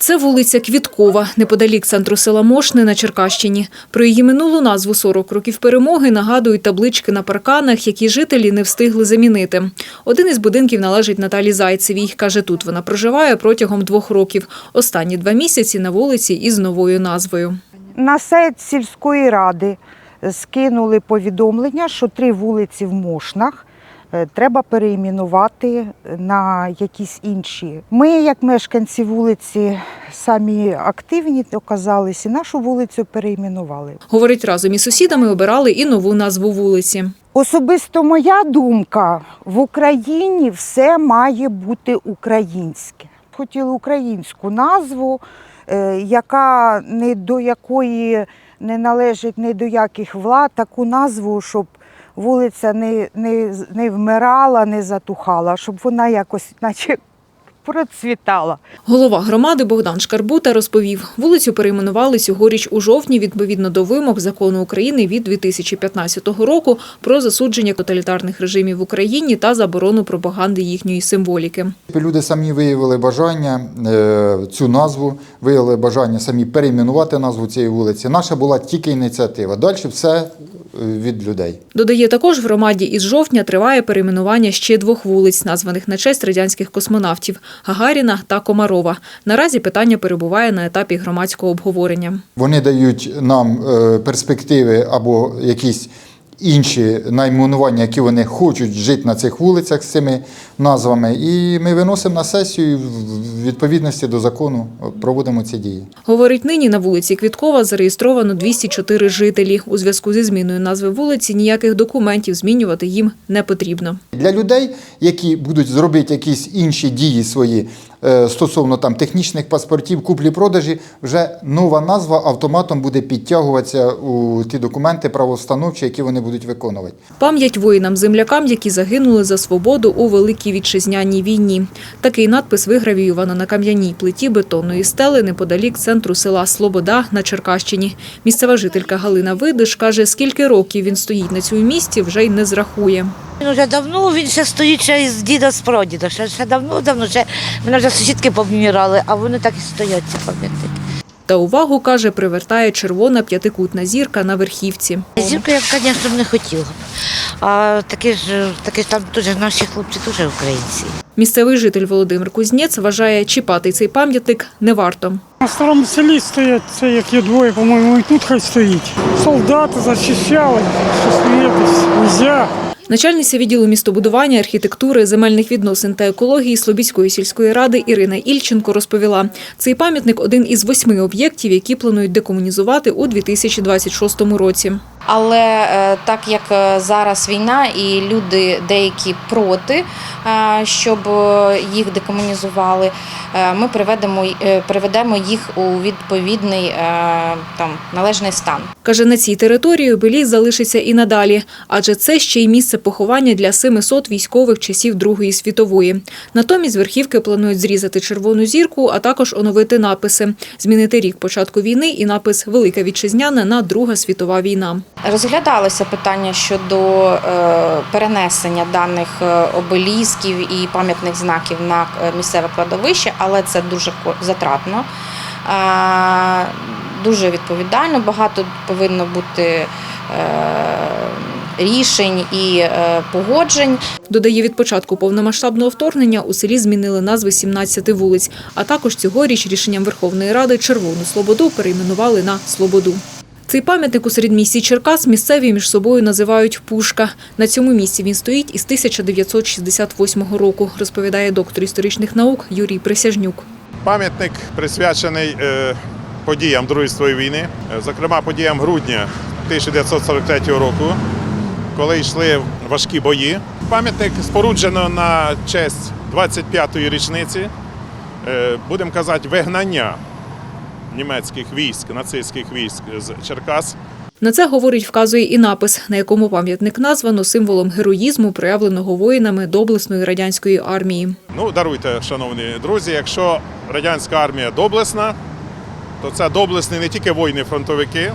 Це вулиця Квіткова, неподалік центру села Мошни на Черкащині. Про її минулу назву 40 років перемоги нагадують таблички на парканах, які жителі не встигли замінити. Один із будинків належить Наталі Зайцевій. Каже, тут вона проживає протягом двох років. Останні два місяці на вулиці із новою назвою. На сайт сільської ради скинули повідомлення, що три вулиці в Мошнах треба переіменувати на якісь інші. Ми, як мешканці вулиці, самі активні оказались і нашу вулицю переіменували. Говорить, разом із сусідами обирали і нову назву вулиці. Особисто моя думка, в Україні все має бути українське. Хотіли українську назву, е, яка не до якої не належить ні до яких влад, таку назву, щоб вулиця не, не, не вмирала, не затухала, щоб вона якось наче процвітала. Голова громади Богдан Шкарбута розповів, вулицю перейменували цьогоріч у жовтні відповідно до вимог закону України від 2015 року про засудження тоталітарних режимів в Україні та заборону пропаганди їхньої символіки. Люди самі виявили бажання е, цю назву, виявили бажання самі перейменувати назву цієї вулиці. Наша була тільки ініціатива. Далі все від людей. Додає, також в громаді із жовтня триває перейменування ще двох вулиць, названих на честь радянських космонавтів – Гагаріна та Комарова. Наразі питання перебуває на етапі громадського обговорення. Вони дають нам е, перспективи або якісь інші найменування, які вони хочуть жити на цих вулицях з цими назвами. І ми виносимо на сесію в відповідності до закону проводимо ці дії. Говорить, нині на вулиці Квіткова зареєстровано 204 жителі. У зв'язку зі зміною назви вулиці ніяких документів змінювати їм не потрібно. Для людей, які будуть зробити якісь інші дії свої стосовно там технічних паспортів, куплі-продажі, вже нова назва автоматом буде підтягуватися у ті документи правовстановчі, які вони будуть виконувати. Пам'ять воїнам-землякам, які загинули за свободу у Великій Вітчизняній війні. Такий надпис вигравіювано на кам'яній плиті бетонної стели неподалік центру села Слобода на Черкащині. Місцева жителька Галина Видиш каже, скільки років він стоїть на цьому місці, вже й не зрахує. Він вже давно, він ще стоїть ще із діда з прадіда. Ще, ще давно, давно, ще мене вже сусідки помірали, а вони так і стоять, ці пам'ятники. Та увагу, каже, привертає червона п'ятикутна зірка на верхівці. Зірку я звісно, не хотіла. б. А такі ж, такі ж там теж наші хлопці теж українці. Місцевий житель Володимир Кузнєц вважає, чіпати цей пам'ятник не варто. На старому селі стоять, це як є двоє, по-моєму, і тут хай стоїть. Солдати захищали, що сміятись, нельзя. Начальниця відділу містобудування, архітектури, земельних відносин та екології Слобідської сільської ради Ірина Ільченко розповіла, цей пам'ятник один із восьми об'єктів, які планують декомунізувати у 2026 році. Але е, так як е, зараз війна і люди деякі проти, е, щоб їх декомунізували, ми приведемо, приведемо їх у відповідний там належний стан. Каже, на цій території обеліс залишиться і надалі, адже це ще й місце поховання для 700 військових часів Другої світової. Натомість верхівки планують зрізати червону зірку, а також оновити написи, змінити рік початку війни і напис Велика Вітчизняна на Друга світова війна. Розглядалося питання щодо е, перенесення даних е, обелісків і пам'ятних знаків на е, місцеве кладовище, але це дуже затратно, дуже відповідально. Багато повинно бути рішень і погоджень. Додає, від початку повномасштабного вторгнення у селі змінили назви 17 вулиць, а також цьогоріч рішенням Верховної Ради Червону Слободу перейменували на Слободу. Цей пам'ятник у середмісті Черкас місцеві між собою називають Пушка. На цьому місці він стоїть із 1968 року, розповідає доктор історичних наук Юрій Присяжнюк. Пам'ятник присвячений е, подіям Другої світової війни, е, зокрема подіям грудня 1943 року, коли йшли важкі бої. Пам'ятник споруджено на честь 25-ї річниці, е, будемо казати, вигнання німецьких військ, нацистських військ з Черкас. На це, говорить, вказує і напис, на якому пам'ятник названо символом героїзму, проявленого воїнами доблесної радянської армії. Ну, даруйте, шановні друзі, якщо радянська армія доблесна, то це доблесні не тільки воїни-фронтовики,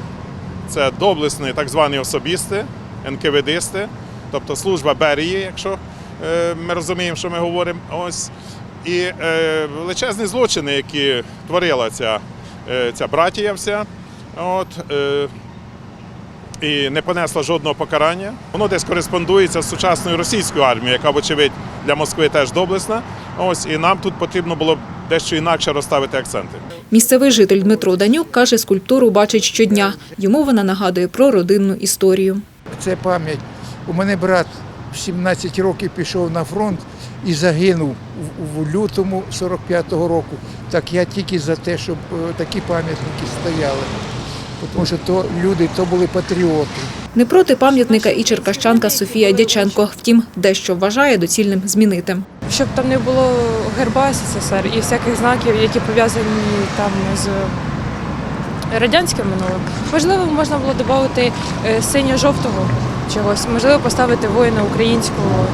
це доблесні так звані особісти, НКВДисти, тобто служба Берії, якщо е, ми розуміємо, що ми говоримо. Ось. І е, величезні злочини, які творила ця, ця братія вся, от, е, і не понесла жодного покарання. Воно десь кореспондується з сучасною російською армією, яка, вочевидь, для Москви теж доблесна. Ось, і нам тут потрібно було дещо інакше розставити акценти. Місцевий житель Дмитро Данюк каже, скульптуру бачить щодня. Йому вона нагадує про родинну історію. Це пам'ять. У мене брат в 17 років пішов на фронт і загинув в- лютому 45-го року. Так я тільки за те, щоб е, такі пам'ятники стояли. Тому що то люди, то були патріоти. Не проти пам'ятника і черкащанка Софія Дяченко. Втім, дещо вважає доцільним змінити. щоб там не було герба СССР і всяких знаків, які пов'язані там з радянським минулим. Можливо, можна було додати е, синьо-жовтого чогось, можливо, поставити воїна українського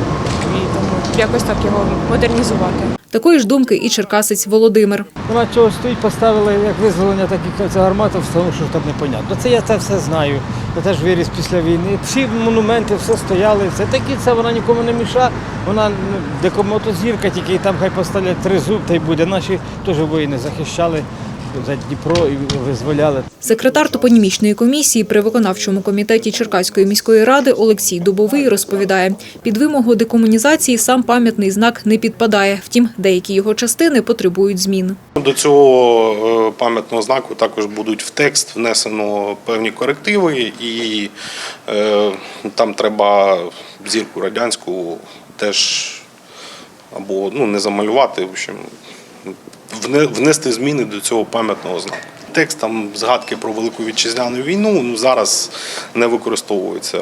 і тому якось так його модернізувати. Такої ж думки і черкасець Володимир. Вона чого стоїть, поставили як визволення, так і ця гармата встановив, що там непонятно. Це я це все знаю. Я теж виріс після війни. Всі монументи все стояли. Це такі, це вона нікому не міша. Вона ну, декомотозірка, тільки і там хай поставлять три зуб, та й буде. Наші теж воїни захищали за Дніпро і визволяли. Секретар топонімічної комісії при виконавчому комітеті Черкаської міської ради Олексій Дубовий розповідає, під вимогу декомунізації сам пам'ятний знак не підпадає. Втім, деякі його частини потребують змін. До цього е, пам'ятного знаку також будуть в текст внесено певні корективи, і е, там треба зірку радянську теж або ну, не замалювати, в общем, внести зміни до цього пам'ятного знаку. Текст там згадки про Велику Вітчизняну війну ну, зараз не використовується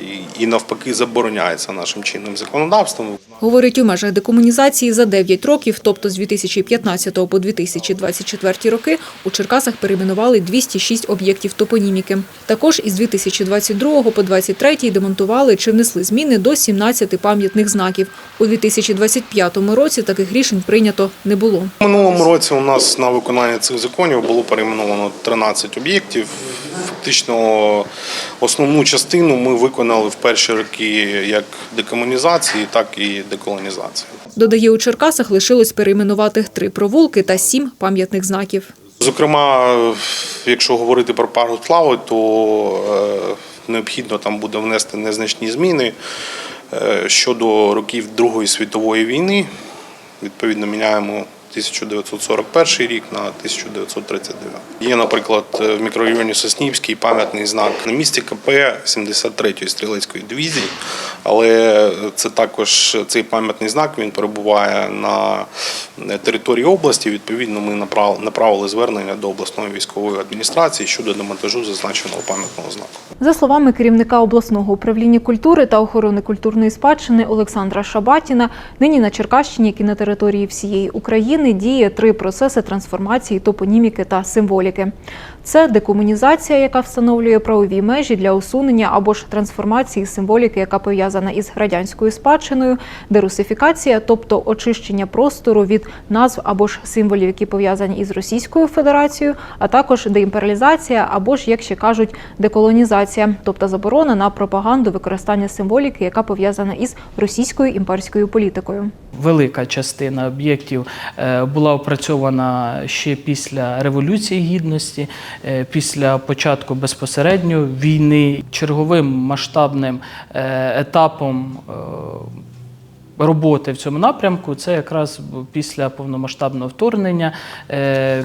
і, і навпаки забороняється нашим чинним законодавством. Говорить, у межах декомунізації за 9 років, тобто з 2015 по 2024 роки, у Черкасах перейменували 206 об'єктів топоніміки. Також із 2022 по 2023 демонтували чи внесли зміни до 17 пам'ятних знаків. У 2025 році таких рішень прийнято не було. Минулому році у нас на виконання цих законів було перейменовано 13 об'єктів. Фактично основну частину ми виконали в перші роки як декомунізації, так і деколонізації. Додає, у Черкасах лишилось перейменувати три провулки та сім пам'ятних знаків. Зокрема, якщо говорити про пару слави, то е, необхідно там буде внести незначні зміни е, щодо років Другої світової війни. Відповідно, міняємо 1941 рік на 1939. Є, наприклад, в мікрорайоні Соснівський пам'ятний знак на місці КП 73-ї стрілецької дивізії, але це також цей пам'ятний знак він перебуває на території області. Відповідно, ми направ- направили звернення до обласної військової адміністрації щодо демонтажу зазначеного пам'ятного знаку. За словами керівника обласного управління культури та охорони культурної спадщини Олександра Шабатіна, нині на Черкащині, як і на території всієї України, діє три процеси трансформації топоніміки та символіки. Це декомунізація, яка встановлює правові межі для усунення або ж трансформації символіки, яка пов'язана із радянською спадщиною, дерусифікація, тобто очищення простору від назв або ж символів, які пов'язані із Російською Федерацією, а також деімперіалізація або ж, як ще кажуть, деколонізація, тобто заборона на пропаганду використання символіки, яка пов'язана із російською імперською політикою. Велика частина об'єктів е, була опрацьована ще після Революції Гідності, е, після початку безпосередньо війни. Черговим масштабним е, етапом е, роботи в цьому напрямку це якраз після повномасштабного вторгнення. е,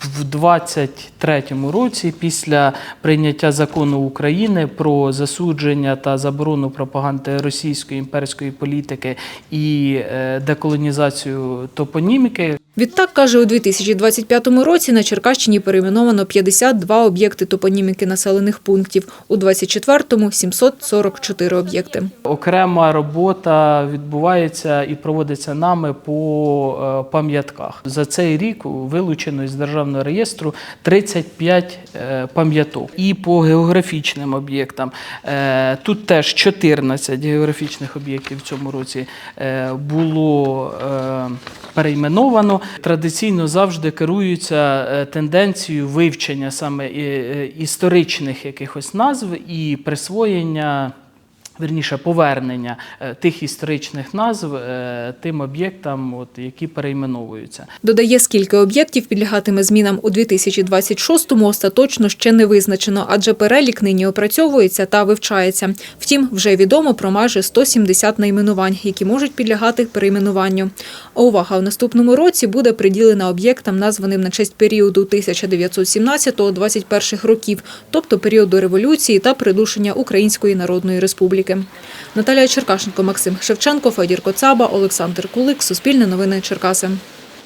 в 23-му році, після прийняття закону України про засудження та заборону пропаганди російської імперської політики і е, деколонізацію топоніміки, Відтак, каже, у 2025 році на Черкащині перейменовано 52 об'єкти топоніміки населених пунктів, у 24-му – 744 об'єкти. Окрема робота відбувається і проводиться нами по е, пам'ятках. За цей рік вилучено із державного реєстру 35 е, пам'яток. І по географічним об'єктам е, тут теж 14 географічних об'єктів в цьому році було перейменовано. Традиційно завжди керуються е, тенденцією вивчення саме е, е, історичних якихось назв і присвоєння Верніше повернення е, тих історичних назв е, тим об'єктам, от, які перейменовуються. Додає, скільки об'єктів підлягатиме змінам у 2026-му, остаточно ще не визначено, адже перелік нині опрацьовується та вивчається. Втім, вже відомо про майже 170 найменувань, які можуть підлягати перейменуванню. А увага в наступному році буде приділена об'єктам, названим на честь періоду 1917-21 років, тобто періоду революції та придушення Української Народної Республіки. Наталія Черкашенко, Максим Шевченко, Федір Коцаба, Олександр Кулик, Суспільне новини Черкаси.